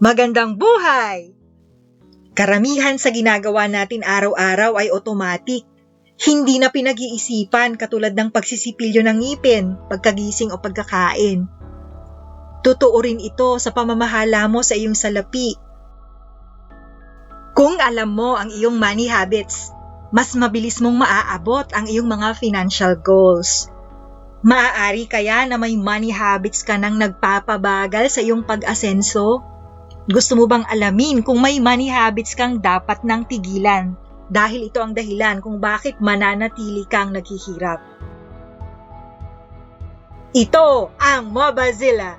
Magandang buhay! Karamihan sa ginagawa natin araw-araw ay automatic. Hindi na pinag-iisipan katulad ng pagsisipilyo ng ngipin, pagkagising o pagkakain. Totoo rin ito sa pamamahala mo sa iyong salapi. Kung alam mo ang iyong money habits, mas mabilis mong maaabot ang iyong mga financial goals. Maaari kaya na may money habits ka nang nagpapabagal sa iyong pag-asenso? Gusto mo bang alamin kung may money habits kang dapat nang tigilan dahil ito ang dahilan kung bakit mananatili kang naghihirap? Ito ang Mobazilla!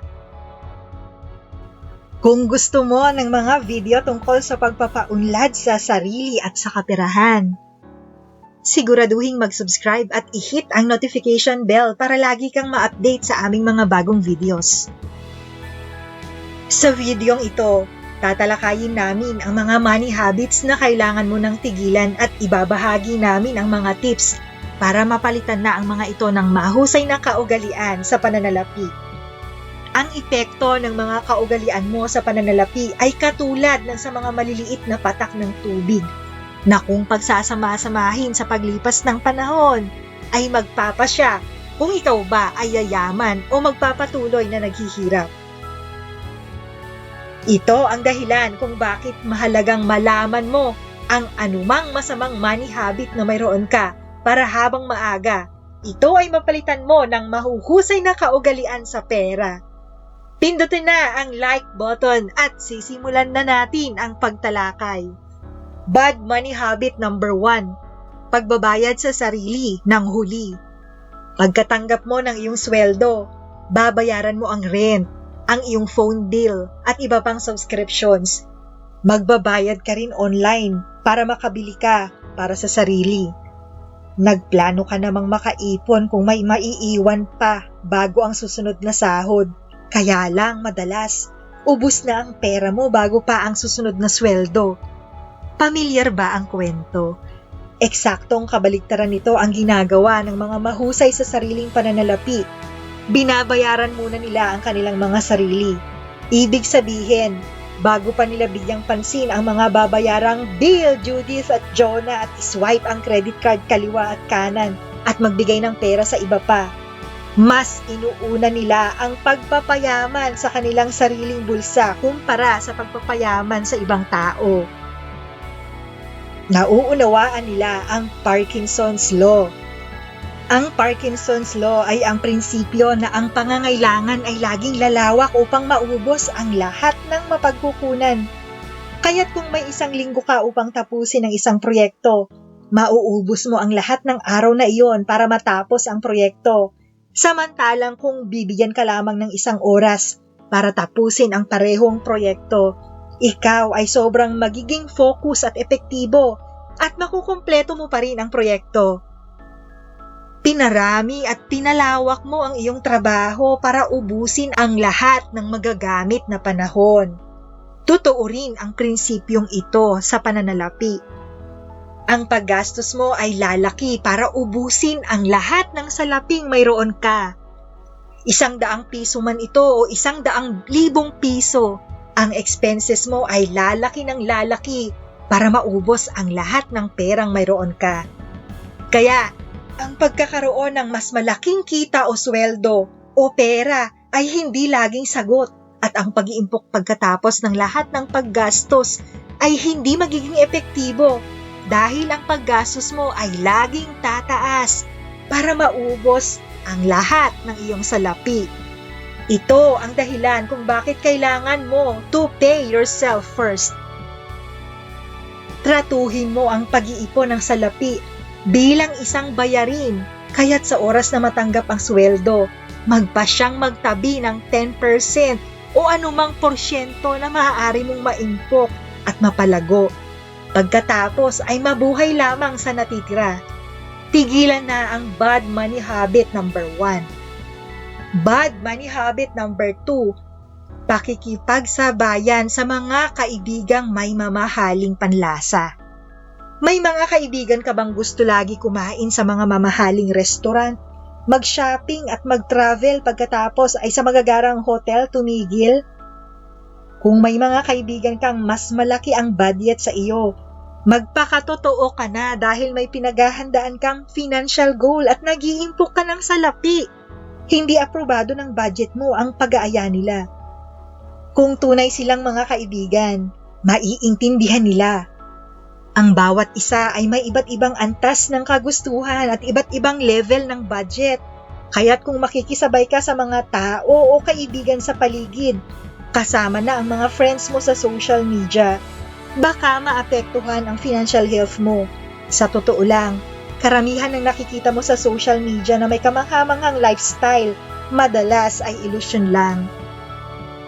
Kung gusto mo ng mga video tungkol sa pagpapaunlad sa sarili at sa kaperahan, siguraduhin mag-subscribe at i-hit ang notification bell para lagi kang ma-update sa aming mga bagong videos. Sa videong ito, tatalakayin namin ang mga money habits na kailangan mo nang tigilan at ibabahagi namin ang mga tips para mapalitan na ang mga ito ng mahusay na kaugalian sa pananalapi. Ang epekto ng mga kaugalian mo sa pananalapi ay katulad ng sa mga maliliit na patak ng tubig na kung pagsasama-samahin sa paglipas ng panahon ay magpapasya kung ikaw ba ay yayaman o magpapatuloy na naghihirap. Ito ang dahilan kung bakit mahalagang malaman mo ang anumang masamang money habit na mayroon ka para habang maaga, ito ay mapalitan mo ng mahuhusay na kaugalian sa pera. Pindutin na ang like button at sisimulan na natin ang pagtalakay. Bad money habit number 1. Pagbabayad sa sarili ng huli. Pagkatanggap mo ng iyong sweldo, babayaran mo ang rent, ang iyong phone bill at iba pang subscriptions. Magbabayad ka rin online para makabili ka para sa sarili. Nagplano ka namang makaipon kung may maiiwan pa bago ang susunod na sahod. Kaya lang madalas, ubus na ang pera mo bago pa ang susunod na sweldo. Pamilyar ba ang kwento? Eksaktong kabaligtaran nito ang ginagawa ng mga mahusay sa sariling pananalapi binabayaran muna nila ang kanilang mga sarili. Ibig sabihin, bago pa nila bigyang pansin ang mga babayarang Bill, Judith at Jonah at swipe ang credit card kaliwa at kanan at magbigay ng pera sa iba pa. Mas inuuna nila ang pagpapayaman sa kanilang sariling bulsa kumpara sa pagpapayaman sa ibang tao. Nauunawaan nila ang Parkinson's Law ang Parkinson's Law ay ang prinsipyo na ang pangangailangan ay laging lalawak upang maubos ang lahat ng mapagkukunan. Kaya't kung may isang linggo ka upang tapusin ang isang proyekto, mauubos mo ang lahat ng araw na iyon para matapos ang proyekto. Samantalang kung bibigyan ka lamang ng isang oras para tapusin ang parehong proyekto, ikaw ay sobrang magiging focus at epektibo at makukumpleto mo pa rin ang proyekto. Pinarami at pinalawak mo ang iyong trabaho para ubusin ang lahat ng magagamit na panahon. Totoo rin ang prinsipyong ito sa pananalapi. Ang paggastos mo ay lalaki para ubusin ang lahat ng salaping mayroon ka. Isang daang piso man ito o isang daang libong piso, ang expenses mo ay lalaki ng lalaki para maubos ang lahat ng perang mayroon ka. Kaya ang pagkakaroon ng mas malaking kita o sweldo o pera ay hindi laging sagot at ang pag-iimpok pagkatapos ng lahat ng paggastos ay hindi magiging epektibo dahil ang paggastos mo ay laging tataas para maubos ang lahat ng iyong salapi. Ito ang dahilan kung bakit kailangan mo to pay yourself first. Tratuhin mo ang pag-iipon ng salapi bilang isang bayarin, kaya't sa oras na matanggap ang sweldo, magpa siyang magtabi ng 10% o anumang porsyento na maaari mong maimpok at mapalago. Pagkatapos ay mabuhay lamang sa natitira. Tigilan na ang bad money habit number 1. Bad money habit number 2, pakikipagsabayan sa mga kaibigang may mamahaling panlasa. May mga kaibigan ka bang gusto lagi kumain sa mga mamahaling restaurant? Mag-shopping at mag-travel pagkatapos ay sa magagarang hotel tumigil? Kung may mga kaibigan kang mas malaki ang budget sa iyo, magpakatotoo ka na dahil may pinaghahandaan kang financial goal at nag-iimpok ka ng salapi. Hindi aprobado ng budget mo ang pag-aaya nila. Kung tunay silang mga kaibigan, maiintindihan nila. Ang bawat isa ay may iba't ibang antas ng kagustuhan at iba't ibang level ng budget. Kaya't kung makikisabay ka sa mga tao o kaibigan sa paligid, kasama na ang mga friends mo sa social media, baka maapektuhan ang financial health mo. Sa totoo lang, karamihan ng nakikita mo sa social media na may kamanghamanghang lifestyle, madalas ay illusion lang.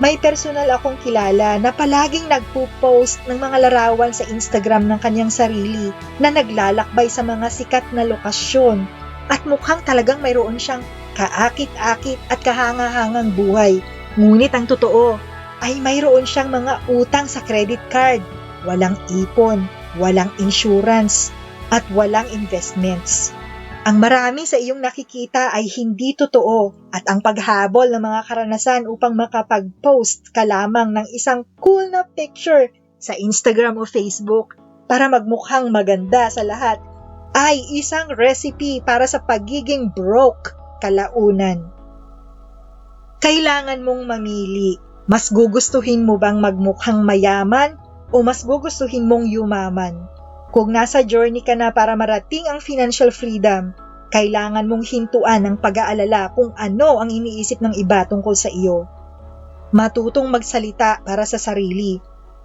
May personal akong kilala na palaging nagpo-post ng mga larawan sa Instagram ng kanyang sarili na naglalakbay sa mga sikat na lokasyon at mukhang talagang mayroon siyang kaakit-akit at kahangahangang buhay. Ngunit ang totoo ay mayroon siyang mga utang sa credit card, walang ipon, walang insurance, at walang investments. Ang marami sa iyong nakikita ay hindi totoo at ang paghabol ng mga karanasan upang makapag-post ka lamang ng isang cool na picture sa Instagram o Facebook para magmukhang maganda sa lahat ay isang recipe para sa pagiging broke kalaunan. Kailangan mong mamili. Mas gugustuhin mo bang magmukhang mayaman o mas gugustuhin mong yumaman? Kung nasa journey ka na para marating ang financial freedom, kailangan mong hintuan ang pag-aalala kung ano ang iniisip ng iba tungkol sa iyo. Matutong magsalita para sa sarili.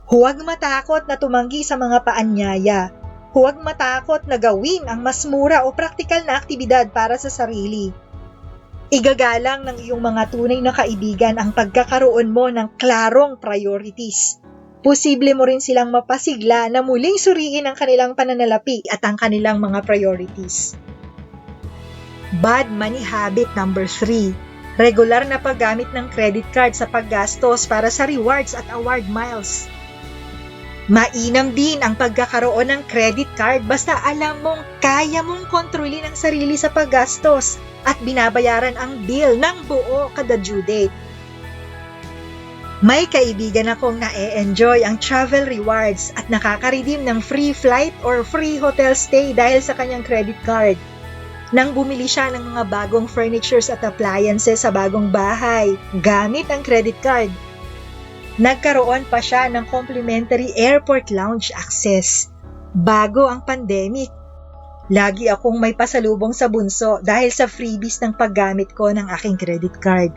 Huwag matakot na tumanggi sa mga paanyaya. Huwag matakot na gawin ang mas mura o praktikal na aktibidad para sa sarili. Igagalang ng iyong mga tunay na kaibigan ang pagkakaroon mo ng klarong priorities posible mo rin silang mapasigla na muling suriin ang kanilang pananalapi at ang kanilang mga priorities. Bad money habit number 3. Regular na paggamit ng credit card sa paggastos para sa rewards at award miles. Mainam din ang pagkakaroon ng credit card basta alam mong kaya mong kontrolin ang sarili sa paggastos at binabayaran ang bill ng buo kada due date. May kaibigan akong na-enjoy ang travel rewards at nakaka-redeem ng free flight or free hotel stay dahil sa kanyang credit card. Nang bumili siya ng mga bagong furnitures at appliances sa bagong bahay gamit ang credit card, nagkaroon pa siya ng complimentary airport lounge access. Bago ang pandemic, lagi akong may pasalubong sa bunso dahil sa freebies ng paggamit ko ng aking credit card.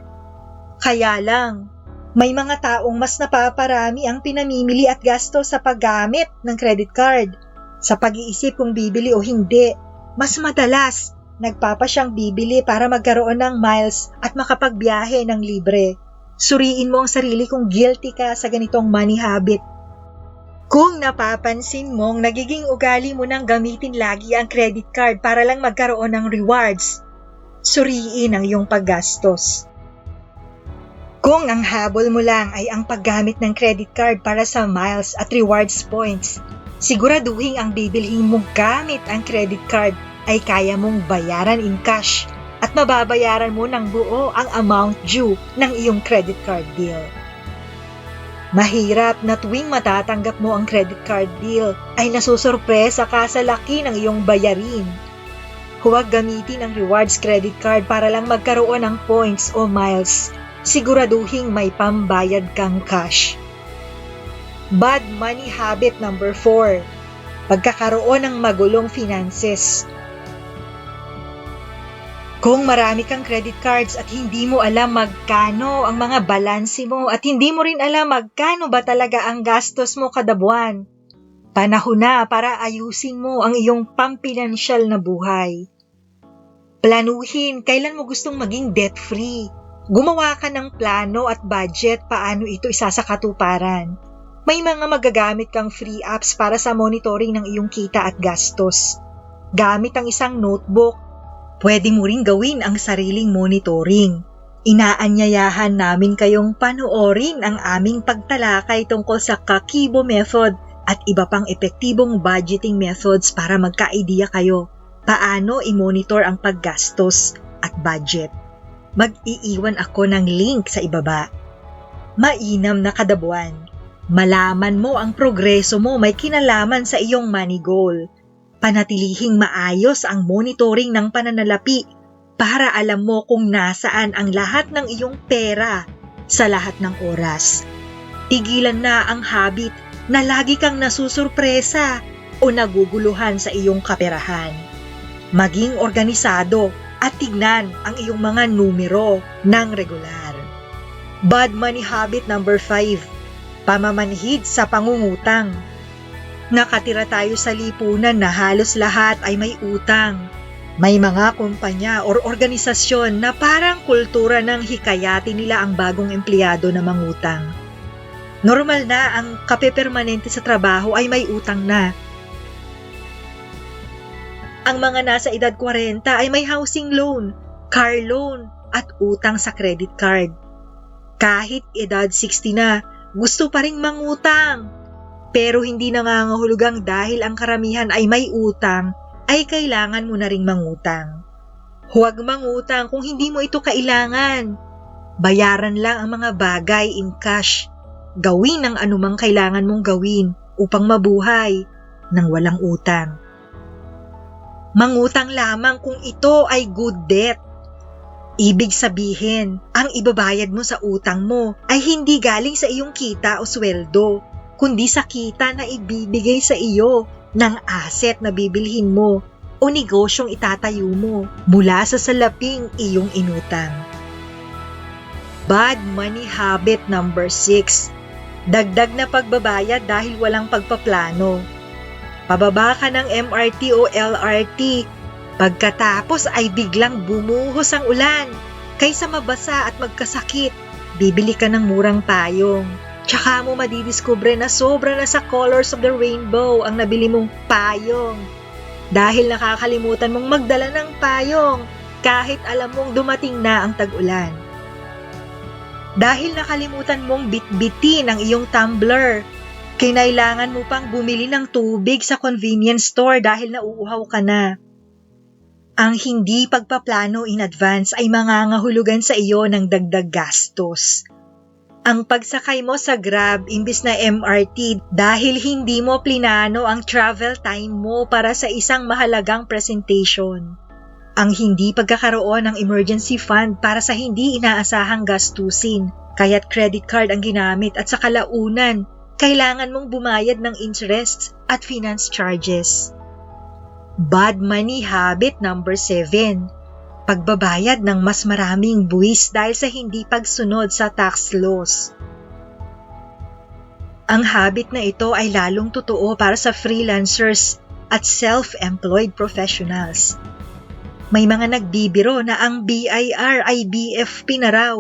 Kaya lang, may mga taong mas napaparami ang pinamimili at gasto sa paggamit ng credit card. Sa pag-iisip kung bibili o hindi, mas madalas nagpapa siyang bibili para magkaroon ng miles at makapagbiyahe ng libre. Suriin mo ang sarili kung guilty ka sa ganitong money habit. Kung napapansin mong nagiging ugali mo nang gamitin lagi ang credit card para lang magkaroon ng rewards, suriin ang iyong paggastos. Kung ang habol mo lang ay ang paggamit ng credit card para sa miles at rewards points, siguraduhin ang bibilhin mong gamit ang credit card ay kaya mong bayaran in cash at mababayaran mo ng buo ang amount due ng iyong credit card bill. Mahirap na tuwing matatanggap mo ang credit card bill ay nasusurpresa ka sa laki ng iyong bayarin. Huwag gamitin ang rewards credit card para lang magkaroon ng points o miles siguraduhing may pambayad kang cash. Bad money habit number 4. Pagkakaroon ng magulong finances. Kung marami kang credit cards at hindi mo alam magkano ang mga balansi mo at hindi mo rin alam magkano ba talaga ang gastos mo kada buwan, panahon na para ayusin mo ang iyong pampinansyal na buhay. Planuhin kailan mo gustong maging debt-free Gumawa ka ng plano at budget paano ito isasakatuparan. May mga magagamit kang free apps para sa monitoring ng iyong kita at gastos. Gamit ang isang notebook. Pwede mo ring gawin ang sariling monitoring. Inaanyayahan namin kayong panoorin ang aming pagtalakay tungkol sa Kakibo Method at iba pang epektibong budgeting methods para magka-idea kayo paano i-monitor ang paggastos at budget mag-iiwan ako ng link sa ibaba. Mainam na kadabuan. Malaman mo ang progreso mo may kinalaman sa iyong money goal. Panatilihing maayos ang monitoring ng pananalapi para alam mo kung nasaan ang lahat ng iyong pera sa lahat ng oras. Tigilan na ang habit na lagi kang nasusurpresa o naguguluhan sa iyong kaperahan. Maging organisado at tignan ang iyong mga numero ng regular. Bad money habit number 5. Pamamanhid sa pangungutang. Nakatira tayo sa lipunan na halos lahat ay may utang. May mga kumpanya or organisasyon na parang kultura ng hikayati nila ang bagong empleyado na mangutang. Normal na ang kapepermanente sa trabaho ay may utang na. Ang mga nasa edad 40 ay may housing loan, car loan, at utang sa credit card. Kahit edad 60 na, gusto pa ring mangutang. Pero hindi nangangahulugang dahil ang karamihan ay may utang, ay kailangan mo na ring mangutang. Huwag mangutang kung hindi mo ito kailangan. Bayaran lang ang mga bagay in cash. Gawin ang anumang kailangan mong gawin upang mabuhay nang walang utang. Mangutang lamang kung ito ay good debt. Ibig sabihin, ang ibabayad mo sa utang mo ay hindi galing sa iyong kita o sweldo, kundi sa kita na ibibigay sa iyo ng asset na bibilhin mo o negosyong itatayo mo mula sa salaping iyong inutang. Bad money habit number 6. Dagdag na pagbabayad dahil walang pagpaplano. Pababa ka ng MRT o LRT. Pagkatapos ay biglang bumuhos ang ulan. Kaysa mabasa at magkasakit, bibili ka ng murang payong. Tsaka mo madidiskubre na sobra na sa colors of the rainbow ang nabili mong payong. Dahil nakakalimutan mong magdala ng payong kahit alam mong dumating na ang tag-ulan. Dahil nakalimutan mong bitbitin ang iyong tumbler, kinailangan mo pang bumili ng tubig sa convenience store dahil nauuhaw ka na. Ang hindi pagpaplano in advance ay mangangahulugan sa iyo ng dagdag gastos. Ang pagsakay mo sa Grab imbis na MRT dahil hindi mo plinano ang travel time mo para sa isang mahalagang presentation. Ang hindi pagkakaroon ng emergency fund para sa hindi inaasahang gastusin, kaya't credit card ang ginamit at sa kalaunan, kailangan mong bumayad ng interest at finance charges. Bad money habit number 7. Pagbabayad ng mas maraming buwis dahil sa hindi pagsunod sa tax laws. Ang habit na ito ay lalong totoo para sa freelancers at self-employed professionals. May mga nagbibiro na ang BIR ay BFP na raw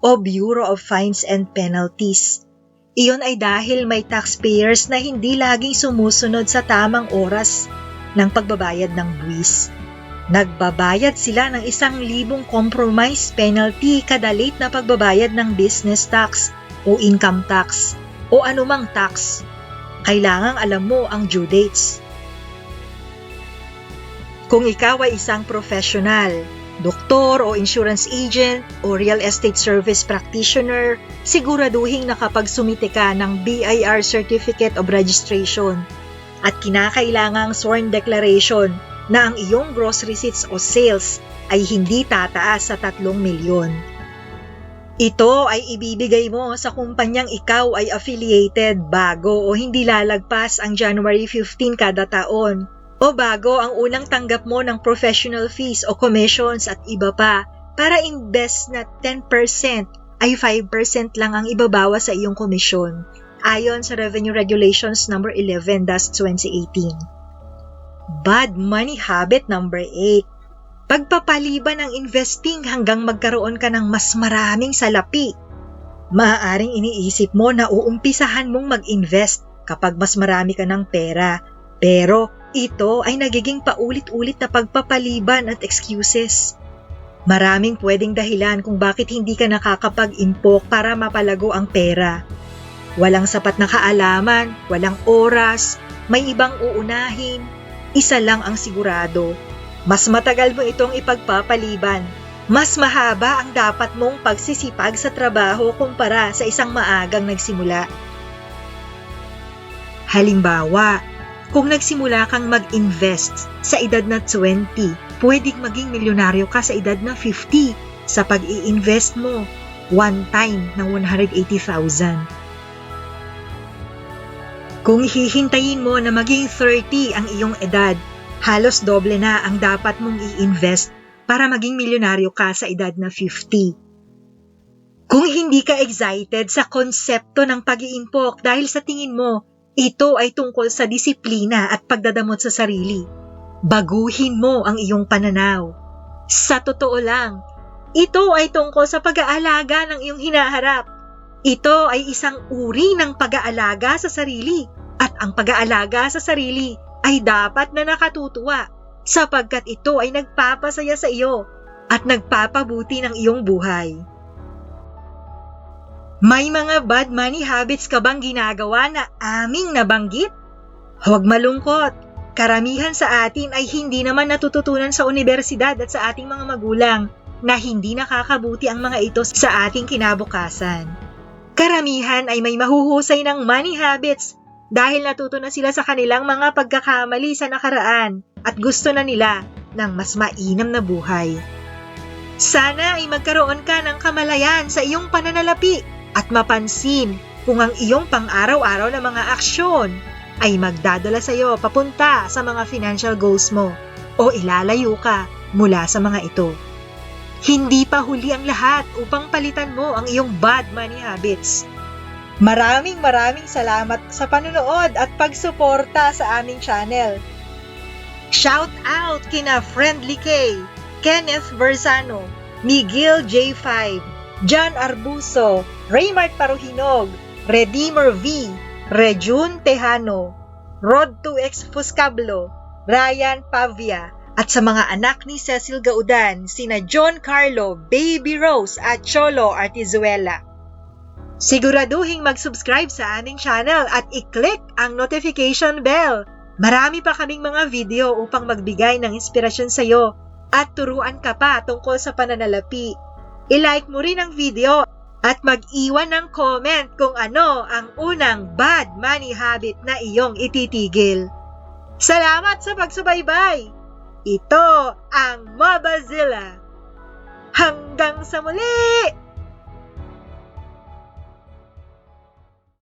o Bureau of Fines and Penalties. Iyon ay dahil may taxpayers na hindi laging sumusunod sa tamang oras ng pagbabayad ng buwis. Nagbabayad sila ng isang libong compromise penalty kada late na pagbabayad ng business tax o income tax o anumang tax. Kailangang alam mo ang due dates. Kung ikaw ay isang professional, doktor o insurance agent o real estate service practitioner, siguraduhin na kapag sumite ka ng BIR Certificate of Registration at kinakailangang sworn declaration na ang iyong gross receipts o sales ay hindi tataas sa 3 milyon. Ito ay ibibigay mo sa kumpanyang ikaw ay affiliated bago o hindi lalagpas ang January 15 kada taon o bago ang unang tanggap mo ng professional fees o commissions at iba pa para imbes na 10% ay 5% lang ang ibabawa sa iyong komisyon ayon sa Revenue Regulations No. 11-2018. Bad money habit number 8. Pagpapaliban ng investing hanggang magkaroon ka ng mas maraming salapi. Maaaring iniisip mo na uumpisahan mong mag-invest kapag mas marami ka ng pera. Pero ito ay nagiging paulit-ulit na pagpapaliban at excuses. Maraming pwedeng dahilan kung bakit hindi ka nakakapag-impok para mapalago ang pera. Walang sapat na kaalaman, walang oras, may ibang uunahin. Isa lang ang sigurado. Mas matagal mo itong ipagpapaliban. Mas mahaba ang dapat mong pagsisipag sa trabaho kumpara sa isang maagang nagsimula. Halimbawa, kung nagsimula kang mag-invest sa edad na 20, pwedeng maging milyonaryo ka sa edad na 50 sa pag-i-invest mo one time ng 180,000. Kung hihintayin mo na maging 30 ang iyong edad, halos doble na ang dapat mong i-invest para maging milyonaryo ka sa edad na 50. Kung hindi ka excited sa konsepto ng pag-iimpok dahil sa tingin mo, ito ay tungkol sa disiplina at pagdadamot sa sarili, baguhin mo ang iyong pananaw. Sa totoo lang, ito ay tungkol sa pag-aalaga ng iyong hinaharap. Ito ay isang uri ng pag-aalaga sa sarili at ang pag-aalaga sa sarili ay dapat na nakatutuwa sapagkat ito ay nagpapasaya sa iyo at nagpapabuti ng iyong buhay. May mga bad money habits ka bang ginagawa na aming nabanggit? Huwag malungkot. Karamihan sa atin ay hindi naman natututunan sa universidad at sa ating mga magulang na hindi nakakabuti ang mga ito sa ating kinabukasan. Karamihan ay may mahuhusay ng money habits dahil natuto na sila sa kanilang mga pagkakamali sa nakaraan at gusto na nila ng mas mainam na buhay. Sana ay magkaroon ka ng kamalayan sa iyong pananalapi at mapansin kung ang iyong pang-araw-araw na mga aksyon ay magdadala sa iyo papunta sa mga financial goals mo o ilalayo ka mula sa mga ito. Hindi pa huli ang lahat upang palitan mo ang iyong bad money habits. Maraming maraming salamat sa panonood at pagsuporta sa aming channel. Shout out kina Friendly K, Kenneth Versano, Miguel J5, John Arbuso, Raymart Paruhinog, Redeemer V, Rejun Tejano, Rod 2X Fuscablo, Ryan Pavia, at sa mga anak ni Cecil Gaudan, sina John Carlo, Baby Rose at Cholo Artizuela. Siguraduhing mag-subscribe sa aming channel at i-click ang notification bell. Marami pa kaming mga video upang magbigay ng inspirasyon sa iyo at turuan ka pa tungkol sa pananalapi. I-like mo rin ang video at mag-iwan ng comment kung ano ang unang bad money habit na iyong ititigil. Salamat sa pagsubaybay! Ito ang Mobazilla! Hanggang sa muli!